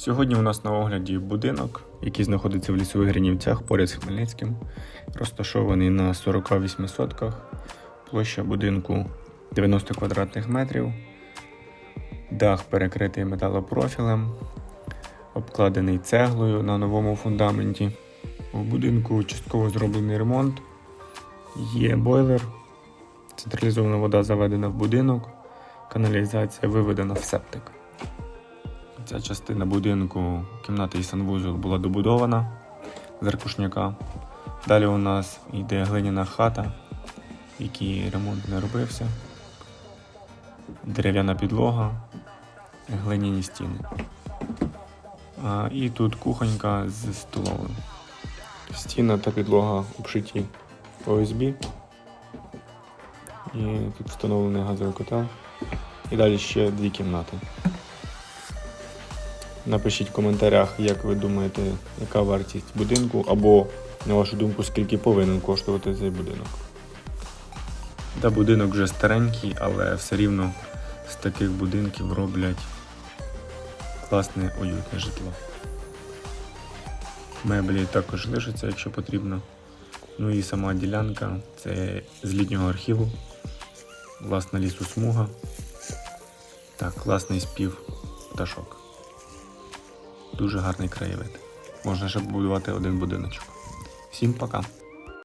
Сьогодні у нас на огляді будинок, який знаходиться в лісових Гринівцях поряд з Хмельницьким, розташований на 48 сотках. Площа будинку 90 квадратних метрів. Дах перекритий металопрофілем, обкладений цеглою на новому фундаменті. У будинку частково зроблений ремонт. Є бойлер, централізована вода заведена в будинок, каналізація виведена в септик. Ця частина будинку, кімната і санвузол була добудована з ракушняка. Далі у нас йде глиняна хата, в якій ремонт не робився. Дерев'яна підлога, глиняні стіни. А, і тут кухонька з столовою. Стіна та підлога обшиті ОСБ. І тут встановлений газовий котел. І далі ще дві кімнати. Напишіть в коментарях, як ви думаєте, яка вартість будинку, або, на вашу думку, скільки повинен коштувати цей будинок. Та будинок вже старенький, але все рівно з таких будинків роблять класне уютне житло. Меблі також лишаться, якщо потрібно. Ну і сама ділянка це з літнього архіву, власна лісосмуга. Так, класний спів пташок. Дуже гарний краєвид. Можна ще побудувати один будиночок. Всім пока!